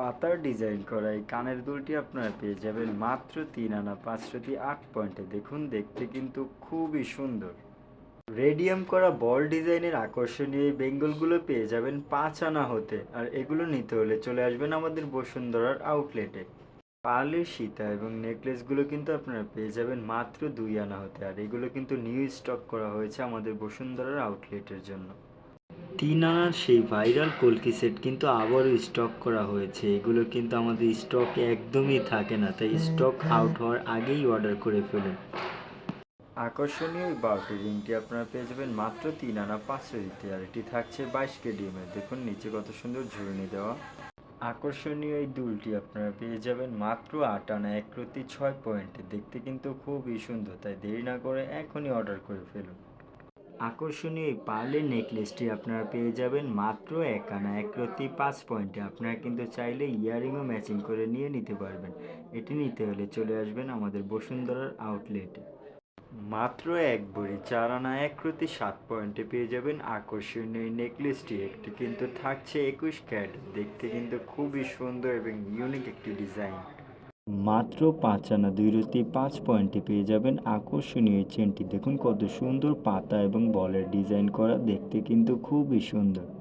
পাতার ডিজাইন করা এই কানের দুলটি আপনারা পেয়ে যাবেন মাত্র তিন আনা পাঁচশোটি আট পয়েন্টে। দেখুন, দেখতে কিন্তু খুবই সুন্দর। রেডিয়াম করা বল ডিজাইনের আকর্ষণীয় এই বেঙ্গলগুলো পেয়ে যাবেন পাঁচ আনা হতে। আর এগুলো নিতে হলে চলে আসবেন আমাদের বসুন্ধরার আউটলেটে। পার্লের সীতা এবং নেকলেসগুলো কিন্তু আপনারা পেয়ে যাবেন মাত্র দুই আনা হতে। আর এগুলো কিন্তু নিউ স্টক করা হয়েছে আমাদের বসুন্ধরার আউটলেটের জন্য। তিন আনার সেই ভাইরাল কলকি সেট কিন্তু আবারও স্টক করা হয়েছে। এগুলো কিন্তু আমাদের স্টকে একদমই থাকে না, তাই স্টক আউট হওয়ার আগেই অর্ডার করে ফেলুন। আকর্ষণীয় এই বারোটি রিংটি আপনারা পেয়ে যাবেন মাত্র তিন আনা পাঁচশো দিতে আর এটি থাকছে বাইশ কেডিএমের দেখুন, নিচে কত সুন্দর ঝুলনি দেওয়া। আকর্ষণীয় এই দুলটি আপনারা পেয়ে যাবেন মাত্র আট আনা এক প্রতি ছয় পয়েন্টে। দেখতে কিন্তু খুবই সুন্দর, তাই দেরি না করে এখনই অর্ডার করে ফেলুন। আকর্ষণীয় এই পার্লের নেকলেসটি আপনারা পেয়ে যাবেন মাত্র এক আনা এক প্রতি পাঁচ পয়েন্টে। আপনারা কিন্তু চাইলে ইয়ারিংও ম্যাচিং করে নিয়ে নিতে পারবেন। এটি নিতে হলে চলে আসবেন আমাদের বসুন্ধরার আউটলেটে। মাত্র এক ভরি চার আনা এক প্রতি সাত পয়েন্টে পেয়ে যাবেন আকর্ষণীয় নেকলেসটি। একটি কিন্তু থাকছে একুশ ক্যারেট। দেখতে কিন্তু খুবই সুন্দর এবং ইউনিক একটি ডিজাইন। মাত্র পাঁচ আনা দুই রতি পাঁচ পয়েন্টে পেয়ে যাবেন আকর্ষণীয় চেনটি। দেখুন কত সুন্দর পাতা এবং বলের ডিজাইন করা। দেখতে কিন্তু খুবই সুন্দর।